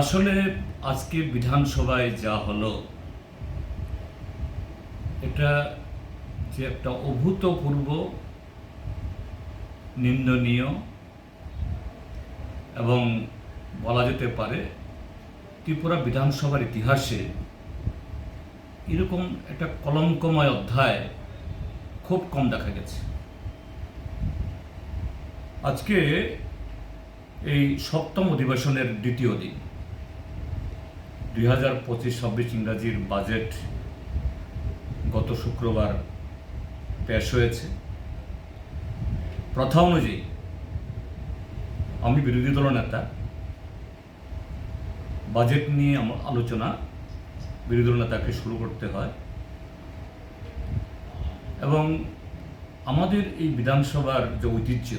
আসলে আজকে বিধানসভায় যা হলো, এটা যে একটা অভূতপূর্ব, নিন্দনীয় এবং বলা যেতে পারে ত্রিপুরা বিধানসভার ইতিহাসে এরকম একটা কলঙ্কময় অধ্যায় খুব কম দেখা গেছে। আজকে এই সপ্তম অধিবেশনের দ্বিতীয় দিন। দুই হাজার পঁচিশ ছাব্বিশ ইংরাজির বাজেট গত শুক্রবার পেশ হয়েছে। প্রথা অনুযায়ী আমি বিরোধী দল নেতা, বাজেট নিয়ে আমার আলোচনা বিরোধী দল নেতাকে শুরু করতে হয় এবং আমাদের এই বিধানসভার যে ঐতিহ্য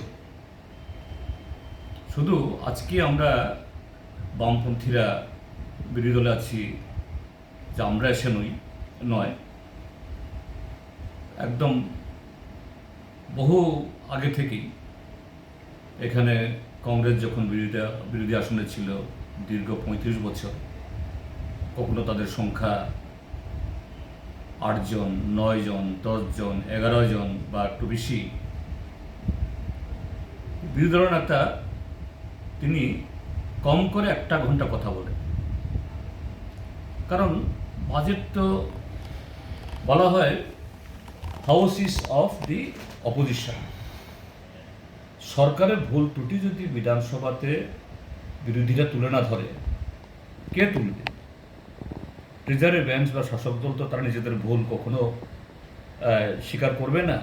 শুধু আজকে আমরা বামপন্থীরা বিরোধী দলে আছি, যে আমরা এসে নই, নয়। একদম বহু আগে থেকেই এখানে কংগ্রেস যখন বিরোধী বিরোধী আসনে ছিল, দীর্ঘ পঁয়ত্রিশ বছর, কখনো তাদের সংখ্যা আটজন নয় জন দশজন এগারো জন বা একটু বেশি। বিরোধী দলের নেতা তিনি কম করে একটা ঘণ্টা কথা বলেন। কারণ বাজেট তো বলা হয় house is of the opposition. সরকারের ভুল ত্রুটি যদি বিধানসভাতে বিরোধীরা তুলে না ধরে, কে তুলবে? ট্রেজারি, বেঞ্চ বা শাসক দল তো তারা নিজেদের ভুল কখনো স্বীকার করবে না।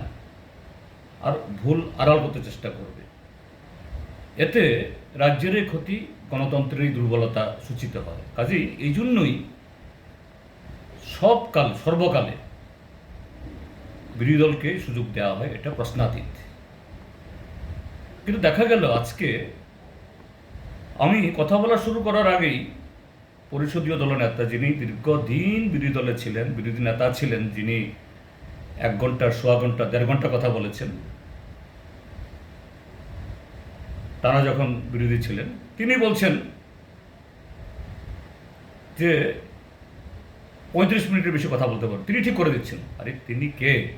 আর ভুল আড়াল করতে চেষ্টা করবে। এতে রাজ্যেরই ক্ষতি গণতন্ত্রেরই দুর্বলতা সূচিত হয়। কাজেই এই জন্যই সবকাল, সর্বকালে বিরোধী দলকে সুযোগ দেওয়া হয়, এটা প্রশ্নাতীত। কিন্তু দেখা গেল আজকে আমি কথা বলা শুরু করার আগেই পরিষদীয় দলনেতা যিনি দীর্ঘদিন বিরোধী দলে ছিলেন, বিরোধী নেতা ছিলেন যিনি এক ঘণ্টা সোয়া ঘণ্টা, দেড় ঘণ্টা কথা বলেছেন তারা যখন বিরোধী ছিলেন, তিনি বলছেন যে পঁয়ত্রিশ মিনিটের বেশি কথা বলতে পারেন তিনি ঠিক করে দিচ্ছেন। আরে তিনি কে?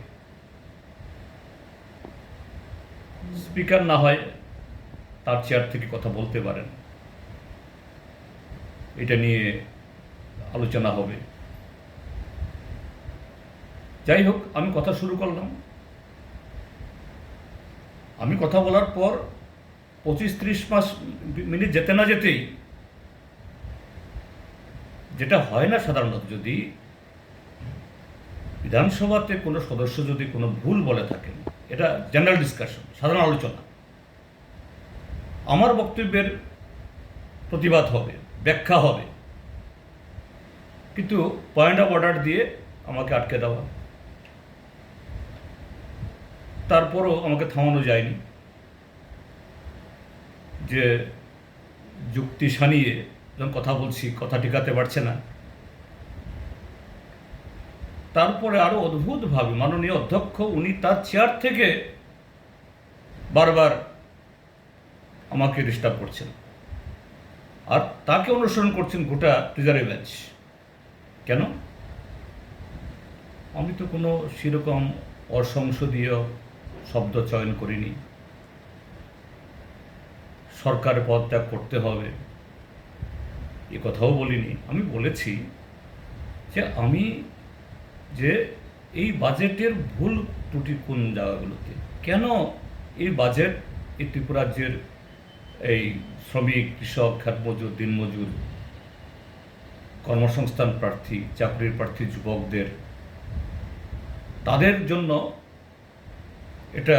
স্পিকার না হয় তার চেয়ার থেকে কথা বলতে পারেন। এটা নিয়ে আলোচনা হবে। যাই হোক, আমি কথা শুরু করলাম। আমি কথা বলার পর পঁচিশ ত্রিশ মাস মিনিট যেতে না যেতেই যেটা হয় না সাধারণত যদি বিধানসভাতে কোনো সদস্য যদি কোনো ভুল বলে থাকেন, এটা জেনারেল ডিসকাশন সাধারণ আলোচনা। আমার বক্তব্যের প্রতিবাদ হবে, ব্যাখ্যা হবে। কিন্তু পয়েন্ট অফ অর্ডার দিয়ে আমাকে আটকে দেওয়া। তারপরও আমাকে থামানো যায়নি। যে যুক্তি সানিয়ে যখন কথা বলছি, কথা টিকাতে পারছে না। তারপরে আরও অদ্ভুতভাবে মাননীয় অধ্যক্ষ, উনি তার চেয়ার থেকে বারবার আমাকে ডিস্টার্ব করছেন। আর তাকে অনুসরণ করছেন গোটা ট্রিজারি বেঞ্চ কেন? আমি তো কোনো সেরকম অসংসদীয় শব্দ চয়ন করিনি। সরকার পদত্যাগ করতে হবে। এ কথাও বলিনি। আমি বলেছি যে আমি যে এই বাজেটের ভুল ত্রুটি কোন জায়গাগুলোতে? কেন এই বাজেট এই ত্রিপুরাজ্যের এই শ্রমিক, কৃষক খ্যাতমজুর দিনমজুর, কর্মসংস্থান প্রার্থী, চাকরির প্রার্থী, যুবকদের, তাদের জন্য এটা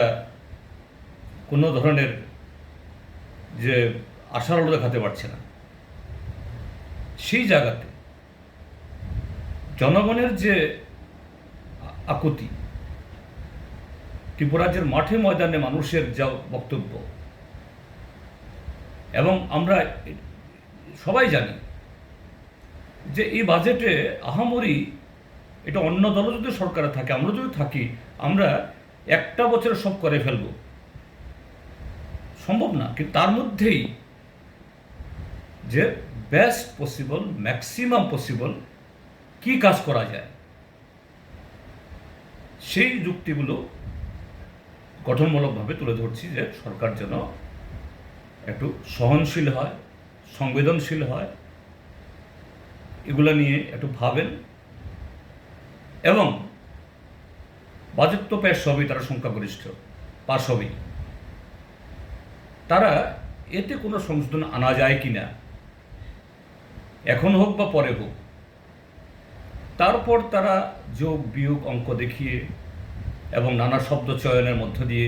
কোনো ধরনের যে আশার আলো দেখাতে পারছে না। সেই জায়গাতে জনগণের যে আকুতি ত্রিপুরাজ্যের মাঠে ময়দানে মানুষের যা বক্তব্য, এবং আমরা সবাই জানি যে এই বাজেটে আহামরি এটা অন্য দলও যদি সরকারে থাকে আমরা যদি থাকি, আমরা একটা বছরে সব করে ফেলব। সম্ভব না, কিন্তু তার মধ্যেই যে বেস্ট পসিবল ম্যাক্সিমাম পসিবল কি কাজ করা যায়, সেই যুক্তিগুলো গঠনমূলকভাবে তুলে ধরছি যে সরকার যেন একটু সহনশীল হয়, সংবেদনশীল হয়, এগুলো নিয়ে একটু ভাবেন এবং বাজেট তো পেশ সবই, তারা সংখ্যাগরিষ্ঠ পাশ সবই। তারা এতে কোনো সংশোধন আনা যায় কি না এখন হোক বা পরে হোক, তারপর তারা যোগ, বিয়োগ, অঙ্ক দেখিয়ে এবং নানা শব্দ চয়নের মধ্য দিয়ে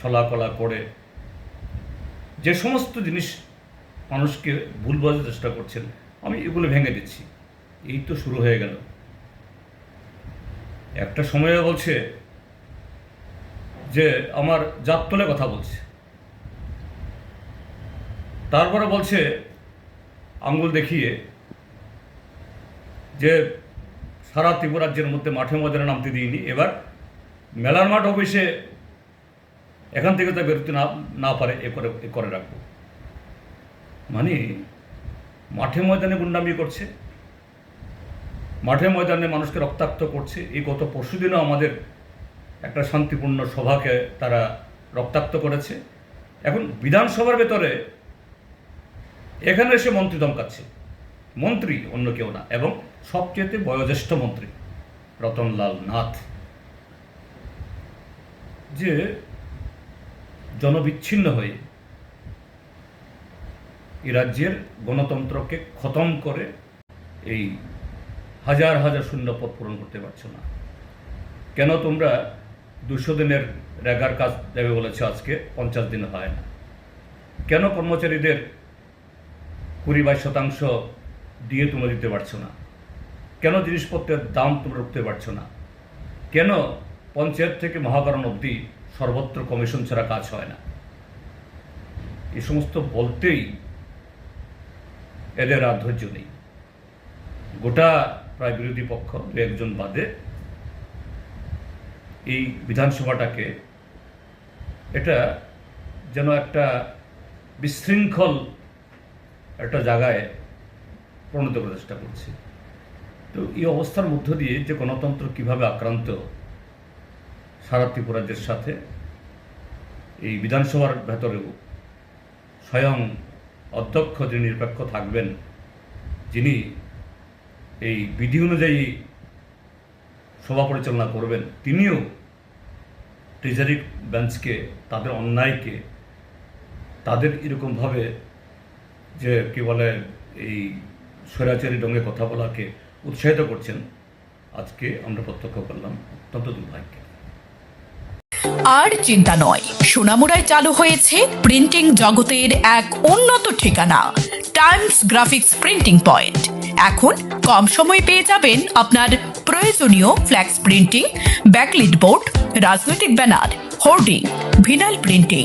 ছলাকলা করে যে সমস্ত জিনিস মানুষকে ভুল বোঝার চেষ্টা করছেন, আমি এগুলো ভেঙে দিচ্ছি। এই তো শুরু হয়ে গেল। একটা সময়ে বলছে যে, আমার জাত তোলে কথা বলছে। তারপরে বলছে, আঙ্গুল দেখিয়ে যে সারা ত্রিপুরাজ্যের মধ্যে মাঠে ময়দানে নামতে দিইনি। এবার মেলার মাঠ অফিসে এখান থেকে তা বেরোতে না না পারে, এ করে এ করে রাখব। মানে মাঠে ময়দানে গুন্ডামি করছে, মাঠে ময়দানে মানুষকে রক্তাক্ত করছে, এই গত পরশুদিনও আমাদের একটা শান্তিপূর্ণ সভাকে তারা রক্তাক্ত করেছে। এখন বিধানসভার ভেতরে এখানে এসে মন্ত্রী দমকাচ্ছে। মন্ত্রী, অন্য কেউ না, এবং সবচেয়ে বয়োজ্যেষ্ঠ মন্ত্রী, রতনলাল নাথ। যে জনবিচ্ছিন্ন হয়ে এই রাজ্যের গণতন্ত্রকে খতম করে এই হাজার হাজার শূন্য পদ পূরণ করতে পারছ না। কেন তোমরা দুশো দিনের রেগার কাজ দেবে বলেছে আজকে? পঞ্চাশ দিন হয় না। কেন কর্মচারীদের কুড়ি বাইশ শতাংশ দিয়ে তোমরা দিতে পারছ না। কেন জিনিসপত্রের দাম তোমরা উঠতে পারছ না? কেন পঞ্চায়েত থেকে মহাকরণ অবধি সর্বত্র কমিশন ছাড়া কাজ হয় না? এই সমস্ত বলতেই এদের আর ধৈর্য নেই। গোটা প্রায় বিরোধী পক্ষ, দু একজন বাদে এই বিধানসভাটাকে এটা যেন একটা বিশৃঙ্খল একটা জায়গায় পরিণত করার চেষ্টা করছে। তো এই অবস্থার মধ্য দিয়ে যে গণতন্ত্র কীভাবে আক্রান্ত সারা ত্রিপুরাজ্যের সাথে, এই বিধানসভার ভেতরেও স্বয়ং অধ্যক্ষ যিনি নিরপেক্ষ থাকবেন, যিনি এই বিধি অনুযায়ী সভা পরিচালনা করবেন, তিনিও ট্রেজারি বেঞ্চকে, তাদের অন্যায়কে, তাদের এরকমভাবে যে কি বলে, এই স্বৈরাচারী ডঙ্গে কথা বলাকে উৎসাহিত করছেন, আজকে আমরা প্রত্যক্ষ করলাম অত্যন্ত দুর্ভাগ্য। আর চিন্তা নয় সোনামুড়ায় চালু হয়েছে প্রিন্টিং জগতের এক উন্নত ঠিকানা, টাইমস গ্রাফিক্স প্রিন্টিং পয়েন্ট। এখন কম সময়ে পেয়ে যাবেন আপনার প্রয়োজনীয় ফ্ল্যাক্স প্রিন্টিং, ব্যাকলিট বোর্ড, রাজনৈতিক banner, hoarding vinyl printing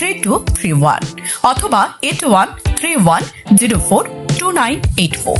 three two three one অথবা eight one three one zero four two nine eight four